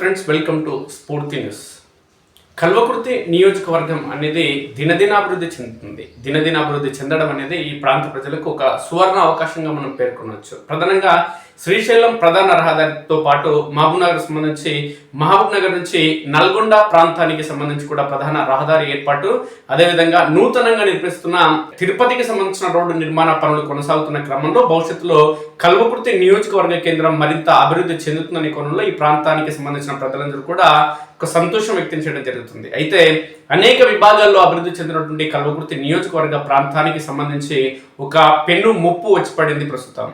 Friends welcome to Spoorthi news Kalwakurthy నియోజకవర్గం అనేది దినదినాభివృద్ధి చెందుతుంది. దినదినాభివృద్ధి చెందడం అనేది ఈ ప్రాంత ప్రజలకు ఒక సువర్ణ అవకాశంగా మనం పేర్కొనవచ్చు. ప్రధానంగా శ్రీశైలం ప్రధాన రహదారితో పాటు మహబూబ్నగర్ సంబంధించి మహబూబ్నగర్ నుంచి నల్గొండ ప్రాంతానికి సంబంధించి కూడా ప్రధాన రహదారి ఏర్పాటు. అదేవిధంగా నూతనంగా నిర్మిస్తున్న తిరుపతికి సంబంధించిన రోడ్డు నిర్మాణ పనులు కొనసాగుతున్న క్రమంలో భవిష్యత్తులో కల్వకుర్తి నియోజకవర్గ కేంద్రం మరింత అభివృద్ధి చెందుతుందనే కోణంలో ఈ ప్రాంతానికి సంబంధించిన ప్రజలందరూ కూడా ఒక సంతోషం వ్యక్తం చేయడం జరుగుతుంది. అయితే అనేక విభాగాల్లో అభివృద్ధి చెందినటువంటి కల్వకుర్తి నియోజకవర్గ ప్రాంతానికి సంబంధించి ఒక పెన్ను ముప్పు వచ్చి పడింది ప్రస్తుతం.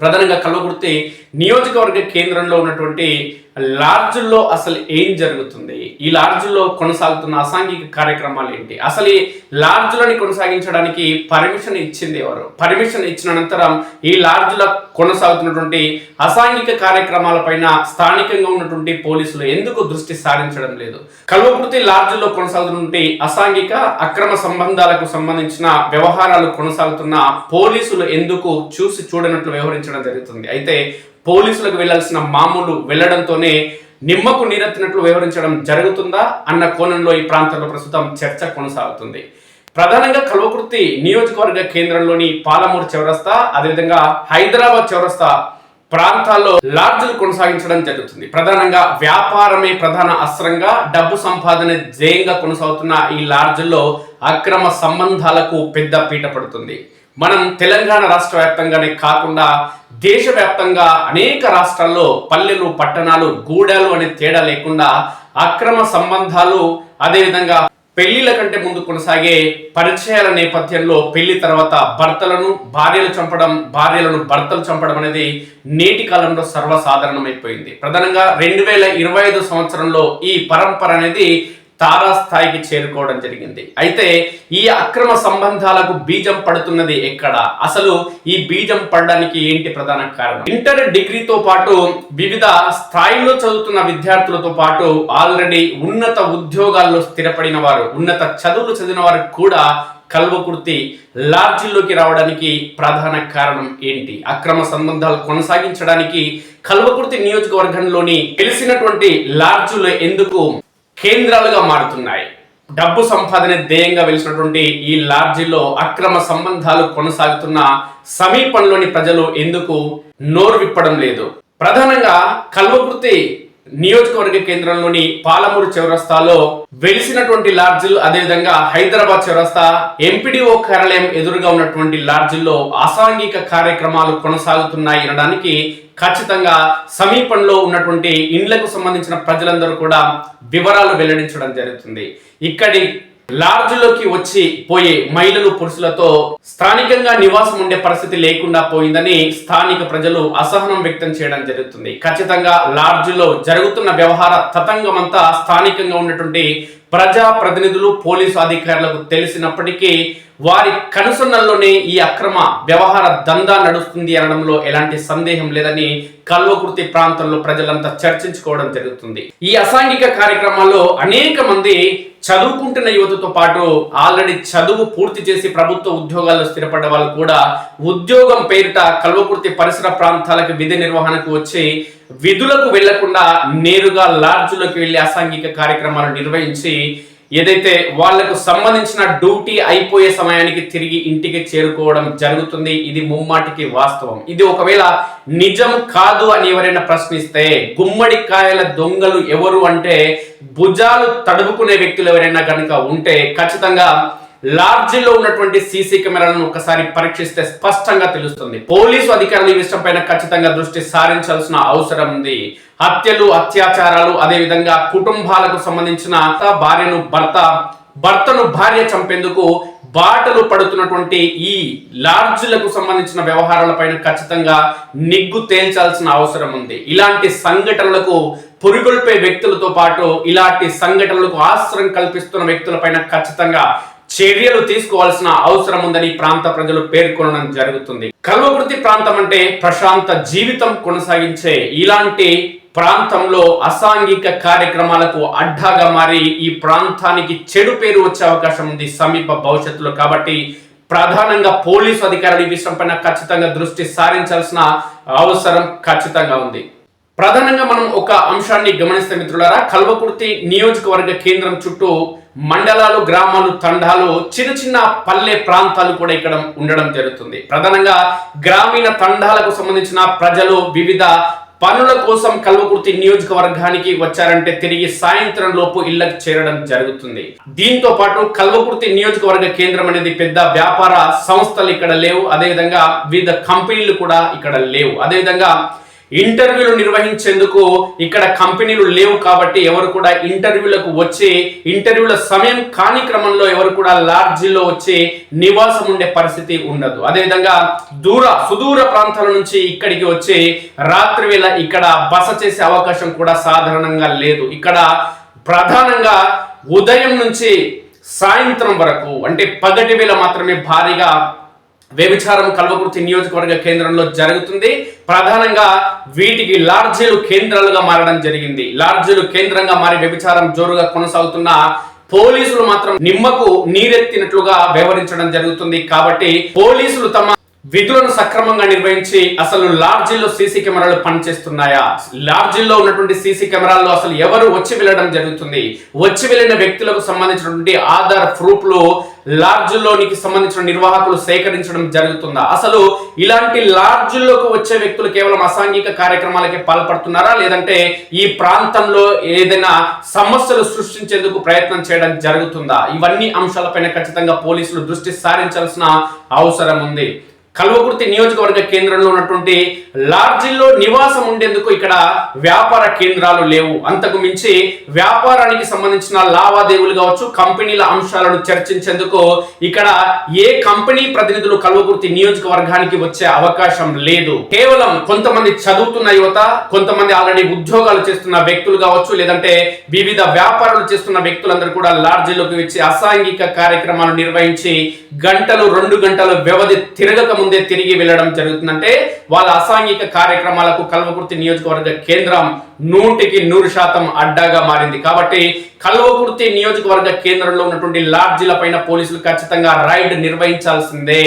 ప్రధానంగా కల్వకుర్తి నియోజకవర్గ కేంద్రంలో ఉన్నటువంటి లార్జ్లో అసలు ఏం జరుగుతుంది? ఈ లాడ్జుల్లో కొనసాగుతున్న అసాంఘిక కార్యక్రమాలు ఏంటి? అసలు ఈ లార్జ్లని కొనసాగించడానికి పర్మిషన్ ఇచ్చింది ఎవరు? పర్మిషన్ ఇచ్చిన అనంతరం ఈ లార్జ్లో కొనసాగుతున్నటువంటి అసాంఘిక కార్యక్రమాలపైన స్థానికంగా ఉన్నటువంటి పోలీసులు ఎందుకు దృష్టి సారించడం లేదు? కల్వకుర్తి లాడ్జుల్లో కొనసాగుతున్నటువంటి అసాంఘిక అక్రమ సంబంధాలకు సంబంధించిన వ్యవహారాలు కొనసాగుతున్న పోలీసులు ఎందుకు చూసి చూడనట్లు వ్యవహరించడం జరుగుతుంది? అయితే పోలీసులకు వెళ్ళాల్సిన మామూలు వెళ్ళడంతోనే నిమ్మకు నీరెత్తినట్లు వివరించడం జరుగుతుందా అన్న కోణంలో ఈ ప్రాంతంలో ప్రస్తుతం చర్చ కొనసాగుతుంది. ప్రధానంగా కల్వకుర్తి నియోజకవర్గ కేంద్రంలోని పాలమూరు చౌరస్తా అదేవిధంగా హైదరాబాద్ చౌరస్తా ప్రాంతాల్లో లాడ్జులు కొనసాగించడం జరుగుతుంది. ప్రధానంగా వ్యాపారమే ప్రధాన అస్త్రంగా డబ్బు సంపాదన ధ్యేయంగా కొనసాగుతున్న ఈ లాడ్జుల్లో అక్రమ సంబంధాలకు పెద్ద పీట పడుతుంది. మనం తెలంగాణ రాష్ట్ర వ్యాప్తంగానే కాకుండా దేశవ్యాప్తంగా అనేక రాష్ట్రాల్లో పల్లెలు పట్టణాలు గూడాలు అనే తేడా లేకుండా అక్రమ సంబంధాలు అదేవిధంగా పెళ్ళిల కంటే ముందు కొనసాగే పరిచయాల నేపథ్యంలో పెళ్ళి తర్వాత భర్తలను భార్యలు చంపడం భార్యలను భర్తలు చంపడం అనేది నేటి కాలంలో సర్వసాధారణమైపోయింది. ప్రధానంగా రెండు వేల ఇరవై ఐదు సంవత్సరంలో ఈ పరంపర అనేది తారాస్థాయికి చేరుకోవడం జరిగింది. అయితే ఈ అక్రమ సంబంధాలకు బీజం పడుతున్నది ఎక్కడ? అసలు ఈ బీజం పడడానికి ఏంటి ప్రధాన కారణం? ఇంటర్ డిగ్రీతో పాటు వివిధ స్థాయిలో చదువుతున్న విద్యార్థులతో పాటు ఆల్రెడీ ఉన్నత ఉద్యోగాల్లో స్థిరపడిన వారు ఉన్నత చదువులు చదివిన వారు కూడా కల్వకుర్తి లాడ్జిల్లోకి రావడానికి ప్రధాన కారణం ఏంటి? అక్రమ సంబంధాలు కొనసాగించడానికి కల్వకుర్తి నియోజకవర్గంలోని తెలిసినటువంటి లార్జీలు ఎందుకు కేంద్రాలుగా మారుతున్నాయి. డబ్బు సంపాదన ధ్యేయంగా వెలిసినటువంటి ఈ లార్జీలో అక్రమ సంబంధాలు కొనసాగుతున్న సమీపంలోని ప్రజలు ఎందుకు నోరు విప్పడం లేదు. ప్రధానంగా కల్వకుర్తి నియోజకవర్గ కేంద్రంలోని పాలమూరు చౌరస్తాలో వెలిసినటువంటి లాడ్జిల్ అదేవిధంగా హైదరాబాద్ చౌరస్తా ఎంపీడీఓ కార్యాలయం ఎదురుగా ఉన్నటువంటి లాడ్జిల్లో అసాంఘిక కార్యక్రమాలు కొనసాగుతున్నాయి అనడానికి ఖచ్చితంగా సమీపంలో ఉన్నటువంటి ఇండ్లకు సంబంధించిన ప్రజలందరూ కూడా వివరాలు వెల్లడించడం జరుగుతుంది. ఇక్కడి లాడ్జ్లోకి వచ్చి పోయే మహిళలు పురుషులతో స్థానికంగా నివాసం ఉండే పరిస్థితి లేకుండా పోయిందని స్థానిక ప్రజలు అసహనం వ్యక్తం చేయడం జరుగుతుంది. ఖచ్చితంగా లాడ్జ్లో జరుగుతున్న వ్యవహార తతంగమంతా స్థానికంగా ఉన్నటువంటి ప్రజా ప్రతినిధులు పోలీసు అధికారులకు తెలిసినప్పటికీ వారి కనుసన్నల్లోనే ఈ అక్రమ వ్యవహార దందా నడుస్తుంది అనడంలో ఎలాంటి సందేహం లేదని కల్వకుర్తి ప్రాంతంలో ప్రజలంతా చర్చించుకోవడం జరుగుతుంది. ఈ అసాంఘిక కార్యక్రమాల్లో అనేక మంది చదువుకుంటున్న యువతతో పాటు ఆల్రెడీ చదువు పూర్తి చేసి ప్రభుత్వ ఉద్యోగాల్లో స్థిరపడ్డ వాళ్ళు కూడా ఉద్యోగం పేరిట కల్వకుర్తి పరిసర ప్రాంతాలకు విధి నిర్వహణకు వచ్చి విధులకు వెళ్ళకుండా నేరుగా లాడ్జులకు వెళ్ళి అసాంఘిక కార్యక్రమాలు నిర్వహించి ఏదైతే వాళ్ళకు సంబంధించిన డ్యూటీ అయిపోయే సమయానికి తిరిగి ఇంటికి చేరుకోవడం జరుగుతుంది ఇది ముమ్మాటికి వాస్తవం. ఇది ఒకవేళ నిజం కాదు అని ఎవరైనా ప్రశ్నిస్తే గుమ్మడికాయల దొంగలు ఎవరు అంటే భుజాలు తడుపుకునే వ్యక్తులు ఎవరైనా కనుక ఉంటే ఖచ్చితంగా లాడ్జిలో ఉన్నటువంటి సీసీ కెమెరాలను ఒకసారి పరీక్షిస్తే స్పష్టంగా తెలుస్తుంది. పోలీసు అధికారులు ఈ విషయం పైన ఖచ్చితంగా దృష్టి సారించాల్సిన అవసరం ఉంది. హత్యలు అత్యాచారాలు అదేవిధంగా కుటుంబాలకు సంబంధించిన భార్యను భర్త భర్తను భార్య చంపేందుకు బాటలు పడుతున్నటువంటి ఈ లాడ్జ్లకు సంబంధించిన వ్యవహారాలపైన ఖచ్చితంగా నిగ్గు తేల్చాల్సిన అవసరం ఉంది. ఇలాంటి సంఘటనలకు పురిగొల్పే వ్యక్తులతో పాటు ఇలాంటి సంఘటనలకు ఆశ్రయం కల్పిస్తున్న వ్యక్తులపైన ఖచ్చితంగా చర్యలు తీసుకోవాల్సిన అవసరం ఉందని ప్రాంత ప్రజలు పేర్కొనడం జరుగుతుంది. కల్వకుర్తి ప్రాంతం అంటే ప్రశాంత జీవితం కొనసాగించే ఇలాంటి ప్రాంతంలో అసాంఘిక కార్యక్రమాలకు అడ్డాగా మారి ఈ ప్రాంతానికి చెడు పేరు వచ్చే అవకాశం ఉంది సమీప భవిష్యత్తులో కాబట్టి ప్రధానంగా పోలీసు అధికారులు ఈ విషయం పైన ఖచ్చితంగా దృష్టి సారించాల్సిన అవసరం ఖచ్చితంగా ఉంది. ప్రధానంగా మనం ఒక అంశాన్ని గమనిస్తే మిత్రులారా కల్వకుర్తి నియోజకవర్గ కేంద్రం చుట్టూ మండలాలు గ్రామాలు తండాలు చిన్న చిన్న పల్లె ప్రాంతాలు కూడా ఇక్కడ ఉండడం జరుగుతుంది. ప్రధానంగా గ్రామీణ తండాలకు సంబంధించిన ప్రజలు వివిధ పనుల కోసం కల్వకుర్తి నియోజకవర్గానికి వచ్చారంటే తిరిగి సాయంత్రం లోపు ఇళ్ళకు చేరడం జరుగుతుంది. దీంతో పాటు కల్వకుర్తి నియోజకవర్గ కేంద్రం అనేది పెద్ద వ్యాపార సంస్థలు ఇక్కడ లేవు. అదేవిధంగా వివిధ కంపెనీలు కూడా ఇక్కడ లేవు. అదేవిధంగా ఇంటర్వ్యూలు నిర్వహించేందుకు ఇక్కడ కంపెనీలు లేవు కాబట్టి ఎవరు కూడా ఇంటర్వ్యూలకు వచ్చి ఇంటర్వ్యూల సమయం కాని క్రమంలో ఎవరు కూడా లాడ్జీలో వచ్చి నివాసం ఉండే పరిస్థితి ఉండదు. అదేవిధంగా దూర సుదూర ప్రాంతాల నుంచి ఇక్కడికి వచ్చి రాత్రి వేళ ఇక్కడ బస చేసే అవకాశం కూడా సాధారణంగా లేదు. ఇక్కడ ప్రధానంగా ఉదయం నుంచి సాయంత్రం వరకు అంటే పగటి వేళ మాత్రమే భారీగా వ్యభిచారం కల్వకుర్తి నియోజకవర్గ కేంద్రంలో జరుగుతుంది. ప్రధానంగా వీటికి లార్జీలు కేంద్రాలుగా మారడం జరిగింది. లాడ్జీలు కేంద్రంగా మారి వ్యభిచారం జోరుగా కొనసాగుతున్న పోలీసులు మాత్రం నిమ్మకు నీరెత్తినట్లుగా వ్యవహరించడం జరుగుతుంది. కాబట్టి పోలీసులు తమ విధులను సక్రమంగా నిర్వహించి అసలు లార్జీల్లో సీసీ కెమెరాలు పనిచేస్తున్నాయా? లార్జీల్లో ఉన్నటువంటి సీసీ కెమెరాల్లో అసలు ఎవరు వచ్చి వెళ్ళడం జరుగుతుంది? వచ్చి వెళ్ళిన వ్యక్తులకు సంబంధించినటువంటి ఆధార్ ప్రూఫ్లు లాడ్జుల్లోనికి సంబంధించిన నిర్వాహకులు సేకరించడం జరుగుతుందా? అసలు ఇలాంటి లాడ్జుల్లోకి వచ్చే వ్యక్తులు కేవలం అసాంఘిక కార్యక్రమాలకి పాల్పడుతున్నారా? లేదంటే ఈ ప్రాంతంలో ఏదైనా సమస్యలు సృష్టించేందుకు ప్రయత్నం చేయడం జరుగుతుందా? ఇవన్నీ అంశాలపైన ఖచ్చితంగా పోలీసులు దృష్టి సారించాల్సిన అవసరం ఉంది. కల్వకుర్తి నియోజకవర్గ కేంద్రంలో ఉన్నటువంటి లాడ్జిల్లో నివాసం ఉండేందుకు ఇక్కడ వ్యాపార కేంద్రాలు లేవు. అంతకు మించి వ్యాపారానికి సంబంధించిన లావాదేవీలు కావచ్చు కంపెనీల అంశాలను చర్చించేందుకు ఇక్కడ ఏ కంపెనీ ప్రతినిధులు కల్వకుర్తి నియోజకవర్గానికి వచ్చే అవకాశం లేదు. కేవలం కొంతమంది చదువుతున్న యువత కొంతమంది ఆల్రెడీ ఉద్యోగాలు చేస్తున్న వ్యక్తులు కావచ్చు లేదంటే వివిధ వ్యాపారాలు చేస్తున్న వ్యక్తులందరూ కూడా లార్జీలోకి వచ్చి అసాంఘిక కార్యక్రమాలు నిర్వహించి గంటలు రెండు గంటలు వ్యవధి తిరగక ముందే తిరిగి వెళ్ళడం జరుగుతుందంటే వాళ్ళ అసాంఘిక కార్యక్రమాలకు కల్వకుర్తి నియోజకవర్గ కేంద్రం నూటికి నూరు శాతం అడ్డాగా మారింది. కాబట్టి కల్వకుర్తి నియోజకవర్గ కేంద్రంలో ఉన్నటువంటి లాడ్జీల పైన పోలీసులు ఖచ్చితంగా రైడ్ నిర్వహించాల్సిందే.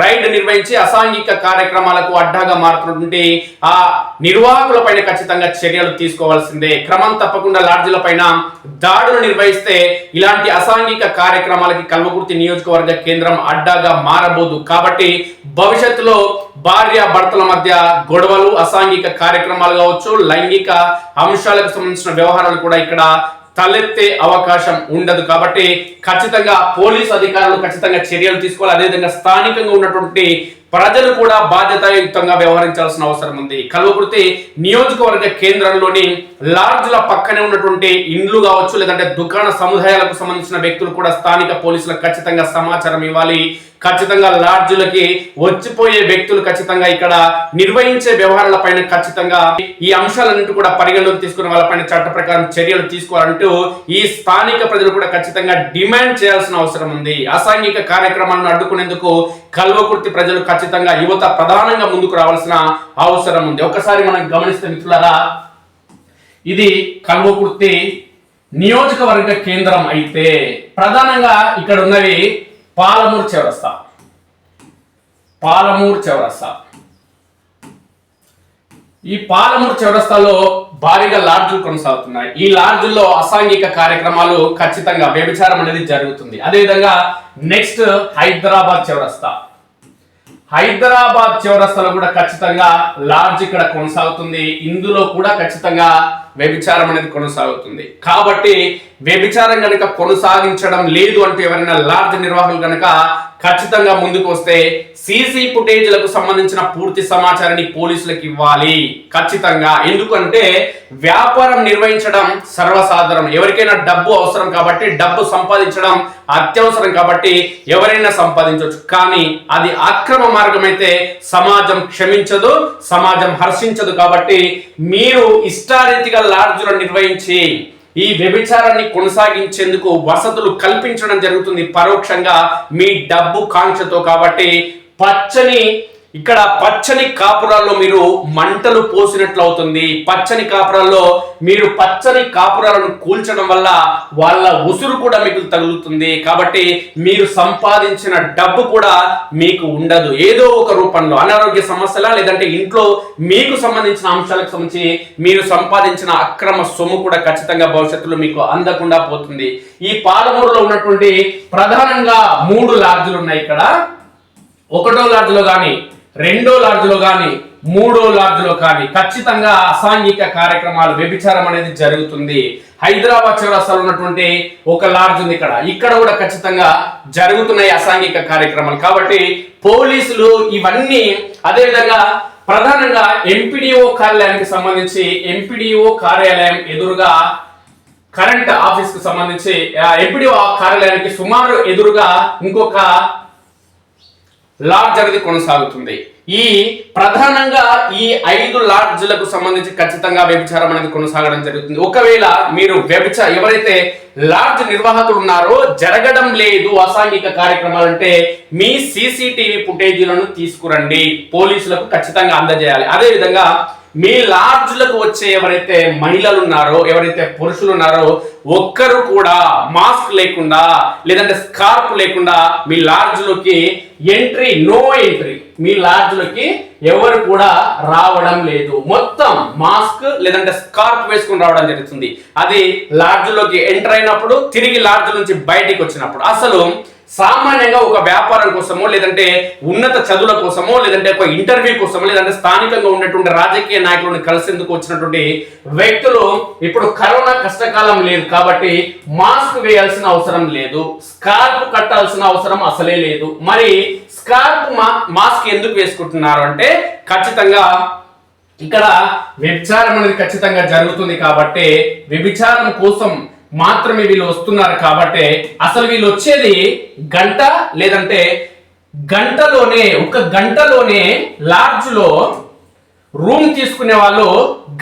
రైడ్ నిర్వహించి అసాంఘిక కార్యక్రమాలకు అడ్డాగా మారుతున్నటువంటి ఆ నిర్వాహకుల పైన ఖచ్చితంగా చర్యలు తీసుకోవాల్సిందే. క్రమం తప్పకుండా లాడ్జీల పైన దాడులు నిర్వహిస్తే ఇలాంటి అసాంఘిక కార్యక్రమాలకి కల్వకుర్తి నియోజకవర్గ కేంద్రం అడ్డాగా మారబోదు. కాబట్టి భవిష్యత్తులో భార్య భర్తల మధ్య గొడవలు అసాంఘిక కార్యక్రమాలు కావచ్చు లైంగిక అంశాలకు సంబంధించిన వ్యవహారాలు కూడా ఇక్కడ తలెత్తే అవకాశం ఉండదు. కాబట్టి ఖచ్చితంగా పోలీసు అధికారులు ఖచ్చితంగా చర్యలు తీసుకోవాలి. అదేవిధంగా స్థానికంగా ఉన్నటువంటి ప్రజలు కూడా బాధ్యతాయుక్తంగా వ్యవహరించాల్సిన అవసరం ఉంది. కల్వకుర్తి నియోజకవర్గ కేంద్రంలోని లాడ్జ్ల పక్కనే ఉన్నటువంటి ఇండ్లు కావచ్చు లేదంటే దుకాణ సముదాయాలకు సంబంధించిన వ్యక్తులు కూడా స్థానిక పోలీసులకు ఖచ్చితంగా సమాచారం ఇవ్వాలి. ఖచ్చితంగా లాడ్జులకి వచ్చిపోయే వ్యక్తులు ఖచ్చితంగా ఇక్కడ నిర్వహించే వ్యవహారాల పైన ఖచ్చితంగా ఈ అంశాలన్నింటి కూడా పరిగణలోకి తీసుకున్న వాళ్ళపైన చట్ట ప్రకారం చర్యలు తీసుకోవాలంటూ ఈ స్థానిక ప్రజలు కూడా ఖచ్చితంగా డిమాండ్ చేయాల్సిన అవసరం ఉంది. అసాంఘిక కార్యక్రమాలను అడ్డుకునేందుకు కల్వకుర్తి ప్రజలు ఖచ్చితంగా యువత ప్రధానంగా ముందుకు రావాల్సిన అవసరం ఉంది. ఒకసారి మనం గమనిస్తే మిత్రులారా ఇది కల్వకుర్తి నియోజకవర్గ కేంద్రం అయితే ప్రధానంగా ఇక్కడ ఉన్నవి పాలమూరు చౌరస్తా. పాలమూరు చౌరస్తా. ఈ పాలమూరు చౌరస్తాలో భారీగా లాడ్జులు కొనసాగుతున్నాయి. ఈ లాడ్జుల్లో అసాంఘిక కార్యక్రమాలు ఖచ్చితంగా వ్యభిచారం అనేది జరుగుతుంది. అదేవిధంగా నెక్స్ట్ హైదరాబాద్ చౌరస్తా. హైదరాబాద్ చౌరస్తాలో కూడా ఖచ్చితంగా లాడ్జ్ ఇక్కడ కొనసాగుతుంది. ఇందులో కూడా ఖచ్చితంగా వ్యభిచారం అనేది కొనసాగుతుంది. కాబట్టి వ్యభిచారం కనుక కొనసాగించడం లేదు అంటూ ఎవరైనా లార్జ్ నిర్వాహకులు కనుక ఖచ్చితంగా ముందుకు వస్తే సీసీ ఫుటేజ్లకు సంబంధించిన పూర్తి సమాచారాన్ని పోలీసులకు ఇవ్వాలి. ఖచ్చితంగా. ఎందుకంటే వ్యాపారం నిర్వహించడం సర్వసాధారణం. ఎవరికైనా డబ్బు అవసరం కాబట్టి డబ్బు సంపాదించడం అత్యవసరం కాబట్టి ఎవరైనా సంపాదించవచ్చు. కానీ అది అక్రమ మార్గం అయితే సమాజం క్షమించదు సమాజం హర్షించదు కాబట్టి మీరు ఇష్టారీతిగా లాడ్జులను నిర్వహించి ఈ వ్యభిచారాన్ని కొనసాగించేందుకు వసతులు కల్పించడం జరుగుతుంది. పరోక్షంగా మీ డబ్బు కాంక్షతో కాబట్టి పచ్చని ఇక్కడ పచ్చని కాపురాల్లో మీరు మంటలు పోసినట్లు అవుతుంది పచ్చని కాపురాల్లో మీరు పచ్చని కాపురాలను కూల్చడం వల్ల వాళ్ళ ఉసురు కూడా మీకు తగులుతుంది. కాబట్టి మీరు సంపాదించిన డబ్బు కూడా మీకు ఉండదు. ఏదో ఒక రూపంలో అనారోగ్య సమస్యల లేదంటే ఇంట్లో మీకు సంబంధించిన అంశాలకు సంబంధించి మీరు సంపాదించిన అక్రమ సొమ్ము కూడా ఖచ్చితంగా భవిష్యత్తులో మీకు అందకుండా పోతుంది. ఈ పాలమూరులో ఉన్నటువంటి ప్రధానంగా మూడు లాడ్జులు ఉన్నాయి ఇక్కడ. ఒకటో లాడ్జ్లో కానీ రెండో లాడ్జ్లో కానీ మూడో లాడ్జ్లో కానీ ఖచ్చితంగా అసాంఘిక కార్యక్రమాలు వ్యభిచారం అనేది జరుగుతుంది. హైదరాబాద్ చౌరస్తాలో ఉన్నటువంటి ఒక లాడ్జ్ ఉంది ఇక్కడ. ఇక్కడ కూడా ఖచ్చితంగా జరుగుతున్నాయి అసాంఘిక కార్యక్రమాలు. కాబట్టి పోలీసులు ఇవన్నీ అదేవిధంగా ప్రధానంగా ఎంపీడీఓ కార్యాలయానికి సంబంధించి ఎంపీడీఓ కార్యాలయం ఎదురుగా కరెంట్ ఆఫీస్కు సంబంధించి ఎంపీడీఓ కార్యాలయానికి సుమారు ఎదురుగా ఇంకొక లాడ్జ్ అనేది కొనసాగుతుంది. ఈ ప్రధానంగా ఈ ఐదు లాడ్జ్లకు సంబంధించి ఖచ్చితంగా వ్యభిచారం అనేది కొనసాగడం జరుగుతుంది. ఒకవేళ మీరు వ్యభిచ ఎవరైతే లాడ్జ్ నిర్వాహకులు ఉన్నారో జరగడం లేదు అసాంఘిక కార్యక్రమాలు అంటే మీ సీసీటీవీ ఫుటేజీలను తీసుకురండి. పోలీసులకు ఖచ్చితంగా అందజేయాలి. అదేవిధంగా మీ లాడ్జ్లకు వచ్చే ఎవరైతే మహిళలు ఉన్నారో ఎవరైతే పురుషులు ఉన్నారో ఒక్కరు కూడా మాస్క్ లేకుండా లేదంటే స్కార్ప్ లేకుండా మీ లాడ్జ్లోకి ఎంట్రీ నో ఎంట్రీ మీ లాడ్జ్లోకి ఎవరు కూడా రావడం లేదు. మొత్తం మాస్క్ లేదంటే స్కార్ప్ వేసుకుని రావడం జరుగుతుంది. అది లాడ్జ్లోకి ఎంటర్ అయినప్పుడు తిరిగి లాడ్జ్ నుంచి బయటికి వచ్చినప్పుడు. అసలు సామాన్యంగా ఒక వ్యాపారం కోసమో లేదంటే ఉన్నత చదువుల కోసమో లేదంటే ఒక ఇంటర్వ్యూ కోసమో లేదంటే స్థానికంగా ఉన్నటువంటి రాజకీయ నాయకులను కలిసేందుకు వచ్చినటువంటి వ్యక్తులు ఇప్పుడు కరోనా కష్టకాలం లేదు కాబట్టి మాస్క్ వేయాల్సిన అవసరం లేదు స్కార్ప్ కట్టాల్సిన అవసరం అసలే లేదు. మరి స్కార్ప్ మాస్క్ ఎందుకు వేసుకుంటున్నారు అంటే ఖచ్చితంగా ఇక్కడ వ్యభిచారం అనేది ఖచ్చితంగా జరుగుతుంది కాబట్టి వ్యభిచారం కోసం మాత్రమే వీళ్ళు వస్తున్నారు కాబట్టి అసలు వీళ్ళు వచ్చేది గంట లేదంటే గంటలోనే ఒక గంటలోనే లార్జ్లో రూమ్ తీసుకునే వాళ్ళు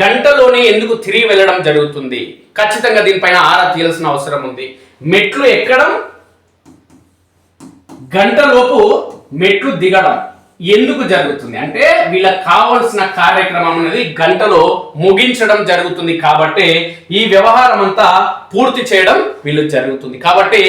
గంటలోనే ఎందుకు తిరిగి వెళ్ళడం జరుగుతుంది? ఖచ్చితంగా దీనిపైన ఆరా తీయాల్సిన అవసరం ఉంది. మెట్లు ఎక్కడం గంటలోపు మెట్లు దిగడం. ఎందుకు జరుగుతుంది? అంటే వీళ్ళకి కావలసిన కార్యక్రమం అనేది గంటలో ముగించడం జరుగుతుంది కాబట్టి ఈ వ్యవహారం అంతా పూర్తి చేయడం వీళ్ళు జరుగుతుంది. కాబట్టి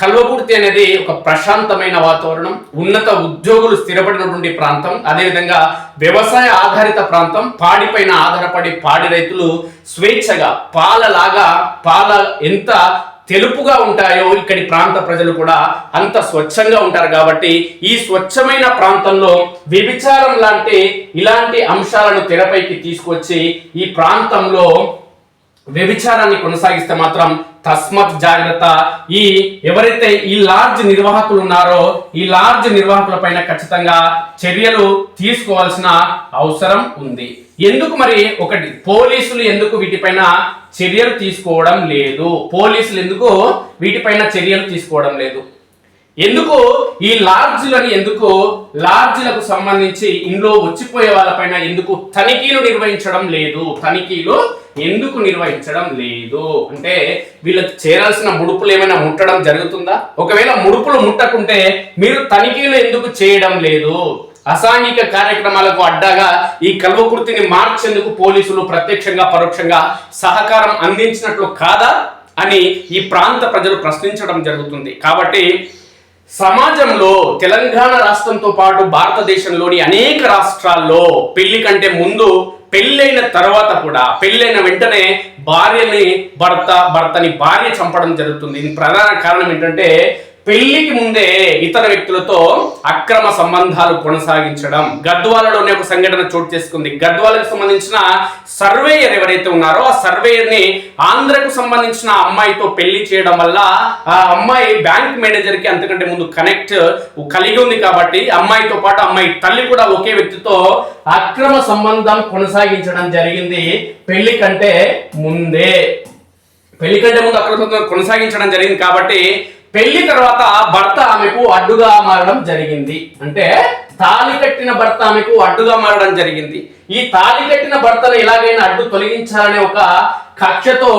కల్వకుర్తి అనేది ఒక ప్రశాంతమైన వాతావరణం ఉన్నత ఉద్యోగులు స్థిరపడినటువంటి ప్రాంతం అదేవిధంగా వ్యవసాయ ఆధారిత ప్రాంతం పాడిపైన ఆధారపడి పాడి రైతులు స్వేచ్ఛగా పాలలాగా పాల ఎంత తెలుపుగా ఉంటాయో ఇక్కడి ప్రాంత ప్రజలు కూడా అంత స్వచ్ఛంగా ఉంటారు కాబట్టి ఈ స్వచ్ఛమైన ప్రాంతంలో వ్యభిచారం లాంటి ఇలాంటి అంశాలను తెరపైకి తీసుకొచ్చి ఈ ప్రాంతంలో వ్యభిచారాన్ని కొనసాగిస్తే మాత్రం తస్మత్ జాగ్రత్త. ఈ ఎవరైతే ఈ లార్జ్ నిర్వాహకులు ఉన్నారో ఈ లార్జ్ నిర్వాహకుల పైన ఖచ్చితంగా చర్యలు తీసుకోవాల్సిన అవసరం ఉంది. ఎందుకు మరి ఒకటి? పోలీసులు ఎందుకు వీటిపైన చర్యలు తీసుకోవడం లేదు? పోలీసులు ఎందుకు వీటిపైన చర్యలు తీసుకోవడం లేదు? ఎందుకు ఈ లార్జ్లను ఎందుకు లాడ్జ్లకు సంబంధించి ఇంట్లో వచ్చిపోయే వాళ్ళపైన ఎందుకు తనిఖీలు నిర్వహించడం లేదు? తనిఖీలు ఎందుకు నిర్వహించడం లేదు? అంటే వీళ్ళకి చేరాల్సిన ముడుపులు ఏమైనా ముట్టడం జరుగుతుందా? ఒకవేళ ముడుపులు ముట్టకుంటే మీరు తనిఖీలు ఎందుకు చేయడం లేదు? అసాంఘిక కార్యక్రమాలకు అడ్డాగా ఈ కల్వకుర్తిని మార్చేందుకు పోలీసులు ప్రత్యక్షంగా పరోక్షంగా సహకారం అందించినట్లు కాదా అని ఈ ప్రాంత ప్రజలు ప్రశ్నించడం జరుగుతుంది. కాబట్టి సమాజంలో తెలంగాణ రాష్ట్రంతో పాటు భారతదేశంలోని అనేక రాష్ట్రాల్లో పెళ్ళి కంటే ముందు పెళ్ళైన తర్వాత కూడా పెళ్ళైన వెంటనే భార్యని భర్త భర్తని భార్య చంపడం జరుగుతుంది. దీని ప్రధాన కారణం ఏంటంటే పెళ్ళికి ముందే ఇతర వ్యక్తులతో అక్రమ సంబంధాలు కొనసాగించడం. గద్వాలలోనే ఒక సంఘటన చోటు చేసుకుంది. గద్వాలకు సంబంధించిన సర్వేయర్ ఎవరైతే ఉన్నారో ఆ సర్వేయర్ని ఆంధ్రకు సంబంధించిన అమ్మాయితో పెళ్ళి చేయడం వల్ల ఆ అమ్మాయి బ్యాంక్ మేనేజర్కి అంతకంటే ముందు కనెక్ట్ కలిగి ఉంది కాబట్టి అమ్మాయితో పాటు అమ్మాయి తల్లి కూడా ఒకే వ్యక్తితో అక్రమ సంబంధం కొనసాగించడం జరిగింది పెళ్ళి కంటే ముందే. పెళ్ళి కంటే ముందు అక్రమ సంబంధం కొనసాగించడం జరిగింది కాబట్టి పెళ్ళి తర్వాత భర్త ఆమెకు అడ్డుగా మారడం జరిగింది. అంటే తాళి కట్టిన భర్త ఆమెకు అడ్డుగా మారడం జరిగింది. ఈ తాళి కట్టిన భర్తను ఎలాగైనా అడ్డు తొలగించాలనే ఒక కక్షతో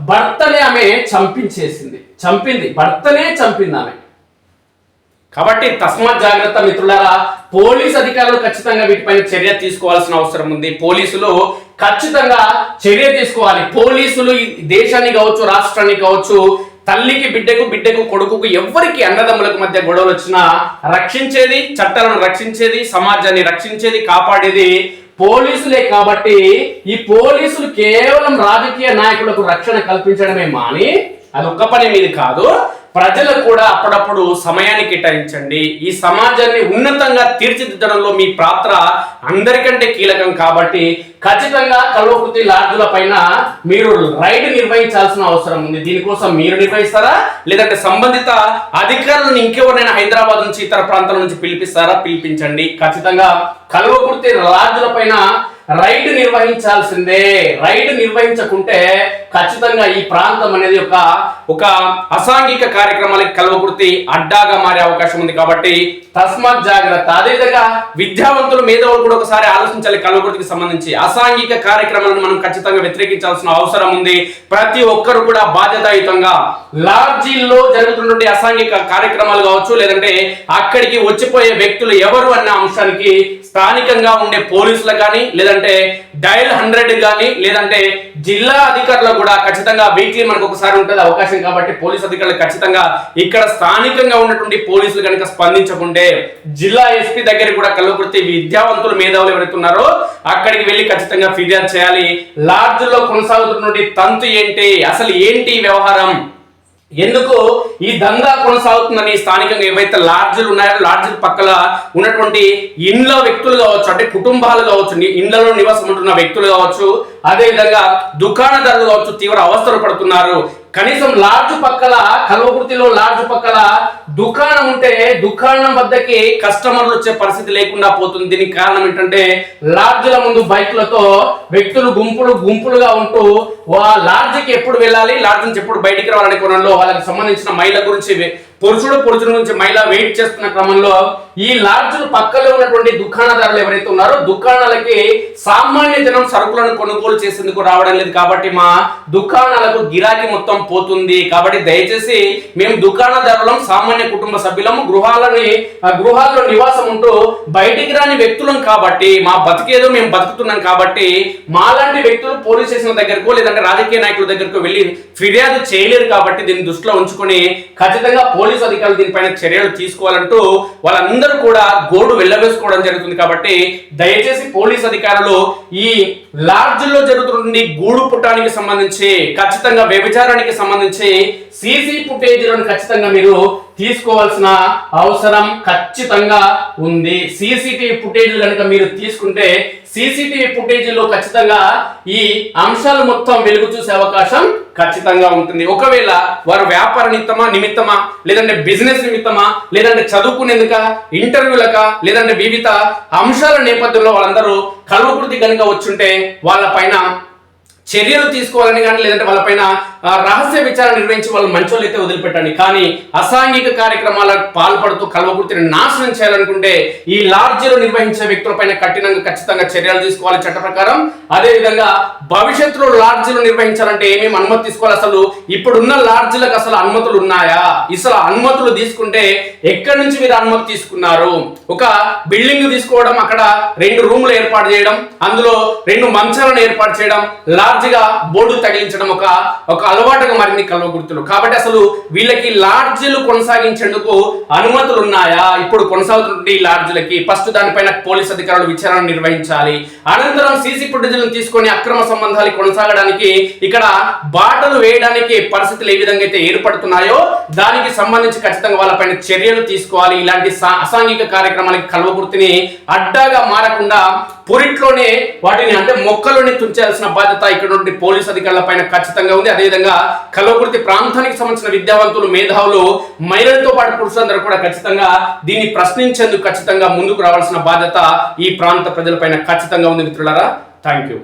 భర్తనే ఆమె చంపించేసింది. చంపింది. భర్తనే చంపింది ఆమె. కాబట్టి తస్మాత్ జాగ్రత్త మిత్రులారా పోలీస్ అధికారులు ఖచ్చితంగా వీటిపైన చర్య తీసుకోవాల్సిన అవసరం ఉంది. పోలీసులు ఖచ్చితంగా చర్య తీసుకోవాలి. పోలీసులు దేశాన్ని కావచ్చు రాష్ట్రాన్ని కావచ్చు తల్లికి బిడ్డకు బిడ్డకు కొడుకుకు ఎవరికి అన్నదమ్ములకు మధ్య గొడవలు వచ్చినా రక్షించేది చట్టాలను రక్షించేది సమాజాన్ని రక్షించేది కాపాడేది పోలీసులే కాబట్టి ఈ పోలీసులు కేవలం రాజకీయ నాయకులకు రక్షణ కల్పించడమే మాని అది ఒక్క పని మీది కాదు. ప్రజలు కూడా అప్పుడప్పుడు సమయాన్ని కేటాయించండి. ఈ సమాజాన్ని ఉన్నతంగా తీర్చిదిద్దడంలో మీ పాత్ర అందరికంటే కీలకం కాబట్టి ఖచ్చితంగా కల్వకృతి లాడ్జుల పైన మీరు రైడ్ నిర్వహించాల్సిన అవసరం ఉంది. దీనికోసం మీరు నిర్వహిస్తారా? లేదంటే సంబంధిత అధికారులను ఇంకెవరైనా హైదరాబాద్ నుంచి ఇతర ప్రాంతాల నుంచి పిలిపిస్తారా? పిలిపించండి. ఖచ్చితంగా కల్వకుర్తి లాడ్జుల పైన రైడ్ నిర్వహించాల్సిందే. రైడ్ నిర్వహించకుంటే ఖచ్చితంగా ఈ ప్రాంతం అనేది ఒక ఒక అసాంఘిక కార్యక్రమాలకి కలవకుర్తి అడ్డాగా మారే అవకాశం ఉంది కాబట్టి తస్మాత్ జాగ్రత్త. అదేవిధంగా విద్యావంతులు మేధావులు కూడా ఒకసారి ఆలోచించాలి కలవకుర్తికి సంబంధించి. అసాంఘిక కార్యక్రమాలను మనం ఖచ్చితంగా వ్యతిరేకించాల్సిన అవసరం ఉంది. ప్రతి ఒక్కరు కూడా బాధ్యతాయుతంగా లార్జీల్లో జరుగుతున్నటువంటి అసాంఘిక కార్యక్రమాలు కావచ్చు లేదంటే అక్కడికి వచ్చిపోయే వ్యక్తులు ఎవరు అన్న అంశానికి స్థానికంగా ఉండే పోలీసులకు కానీ లేదంటే డయల్ హండ్రెడ్ కానీ లేదంటే జిల్లా అధికారులు కూడా ఖచ్చితంగా వీక్లీ మనకు ఒకసారి ఉంటుంది అవకాశం కాబట్టి పోలీస్ అధికారులు ఖచ్చితంగా ఇక్కడ స్థానికంగా ఉన్నటువంటి పోలీసులు కనుక స్పందించకుంటే జిల్లా ఎస్పీ దగ్గర కూడా కల్వకుర్తి విద్యావంతులు మేధావులు ఎవరైతున్నారో అక్కడికి వెళ్ళి ఖచ్చితంగా ఫిర్యాదు చేయాలి. లాడ్జ్లో కొనసాగుతున్నటువంటి తంతు ఏంటి? అసలు ఏంటి వ్యవహారం? ఎందుకు ఈ దందా కొనసాగుతుందని స్థానికంగా ఏవైతే లాడ్జీలు ఉన్నాయో లాడ్జీల పక్కల ఉన్నటువంటి ఇండ్ల వ్యక్తులు కావచ్చు అంటే కుటుంబాలు కావచ్చు ఇండ్లలో నివాసం ఉంటున్న వ్యక్తులు కావచ్చు అదే విధంగా దుకాణదారులు కావచ్చు తీవ్ర అవస్థలు పడుతున్నారు. కనీసం లాడ్జ్ పక్కల కల్వకుర్తిలో లాడ్జ్ పక్కల దుకాణం ఉంటే దుకాణం వద్దకి కస్టమర్లు వచ్చే పరిస్థితి లేకుండా పోతుంది. దీనికి కారణం ఏంటంటే లాడ్జ్ల ముందు బైక్లతో వ్యక్తులు గుంపులు గుంపులుగా ఉంటూ వా లాడ్జ్కి ఎప్పుడు వెళ్ళాలి లాడ్జ్ నుంచి ఎప్పుడు బయటికి రావాలనే కోణంలో వాళ్ళకి సంబంధించిన మైళ్ళ గురించి పురుషుడు పురుషుడు నుంచి మహిళ వెయిట్ చేస్తున్న క్రమంలో ఈ లాడ్జ్ పక్కలో ఉన్నటువంటి దుకాణదారులు ఎవరైతే ఉన్నారో దుకాణాలకి సామాన్య జనం సరుకులను కొనుగోలు చేసేందుకు రావడం లేదు కాబట్టి మా దుకాణాలకు గిరాకీ మొత్తం పోతుంది. కాబట్టి దయచేసి మేము దుకాణదారులం సామాన్య కుటుంబ సభ్యులము గృహాలని గృహాల్లో నివాసం ఉంటూ బయటికి రాని వ్యక్తులం కాబట్టి మా బతికేదో మేము బతుకుతున్నాం కాబట్టి మాలాంటి వ్యక్తులు పోలీస్ స్టేషన్ దగ్గరకు లేదంటే రాజకీయ నాయకుల దగ్గరకు వెళ్ళి ఫిర్యాదు చేయలేరు కాబట్టి దీన్ని దృష్టిలో ఉంచుకొని ఖచ్చితంగా పోలీస్ అధికారులు దీనిపైన చర్యలు తీసుకోవాలంటూ వాళ్ళందరూ కూడా గోడు వెళ్ళవేసుకోవడం జరుగుతుంది కాబట్టి దయచేసి పోలీస్ అధికారులు ఈ లాడ్జ్లో జరుగుతున్న గూడు పుట్టానికి సంబంధించి ఖచ్చితంగా వ్యభిచారానికి సంబంధించి సీసీ ఫుటేజ్లను ఖచ్చితంగా మీరు తీసుకోవాల్సిన అవసరం ఖచ్చితంగా ఉంది. సీసీటీవీ ఫుటేజ్ కనుక మీరు తీసుకుంటే సీసీటీవీ ఫుటేజ్లో ఖచ్చితంగా ఈ అంశాలు మొత్తం వెలుగు చూసే అవకాశం ఖచ్చితంగా ఉంటుంది. ఒకవేళ వారు వ్యాపార నిమిత్తమా నిమిత్తమా లేదంటే బిజినెస్ నిమిత్తమా లేదంటే చదువుకునేందుక ఇంటర్వ్యూలక లేదంటే వివిధ అంశాల నేపథ్యంలో వాళ్ళందరూ కల్వకృతి కనుక వచ్చుంటే వాళ్ళ పైన చర్యలు తీసుకోవాలని కానీ లేదంటే వాళ్ళపైన రహస్య విచారణ నిర్వహించి వాళ్ళు మంచోళ్ళు అయితే వదిలిపెట్టండి. కానీ అసాంఘిక కార్యక్రమాలకు పాల్పడుతూ కలవకుర్తిని నాశనం చేయాలనుకుంటే ఈ లార్జీలు నిర్వహించే వ్యక్తులపైన కఠినంగా ఖచ్చితంగా చర్యలు తీసుకోవాలి చట్ట ప్రకారం. అదే విధంగా భవిష్యత్తులో లాడ్జీలు నిర్వహించాలంటే ఏమేమి అనుమతి తీసుకోవాలి? అసలు ఇప్పుడున్న లాడ్జీలకు అసలు అనుమతులు ఉన్నాయా? ఇసలు అనుమతులు తీసుకుంటే ఎక్కడి నుంచి మీరు అనుమతి తీసుకున్నారు? ఒక బిల్డింగ్ తీసుకోవడం అక్కడ రెండు రూములు ఏర్పాటు చేయడం అందులో రెండు మంచాలను ఏర్పాటు చేయడం లార్జ్గా బోర్డు తగిలించడం ఒక ఒక అలవాటుగా మారింది కల్వకుర్తులు కాబట్టి అసలు వీళ్ళకి లాడ్జీలు కొనసాగించేందుకు అనుమతులు ఉన్నాయా ఇప్పుడు కొనసాగుతున్న ఈ లాడ్జీలకి ఫస్ట్ దానిపైన పోలీస్ అధికారులు విచారణ నిర్వహించాలి. అనంతరం సీసీ ఫుటేజ్లను తీసుకొని అక్రమ సంబంధాలు కొనసాగడానికి ఇక్కడ బాటలు వేయడానికి పరిస్థితులు ఏ విధంగా అయితే ఏర్పడుతున్నాయో దానికి సంబంధించి ఖచ్చితంగా వాళ్ళపైన చర్యలు తీసుకోవాలి. ఇలాంటి అసాంఘిక కార్యక్రమాలకి కల్వకుర్తిని అడ్డాగా మారకుండా పురిట్లోనే వాటిని అంటే మొక్కలోనే తుంచాల్సిన బాధ్యత ఇక్కడ నుండి పోలీస్ అధికారుల పైన ఖచ్చితంగా ఉంది. అదేవిధంగా కలవకుర్తి ప్రాంతానికి సంబంధించిన విద్యావంతులు మేధావులు మహిళలతో పాటు పురుషులందరూ కూడా ఖచ్చితంగా దీన్ని ప్రశ్నించేందుకు ఖచ్చితంగా ముందుకు రావాల్సిన బాధ్యత ఈ ప్రాంత ప్రజలపైన ఖచ్చితంగా ఉంది మిత్రులారా. Thank you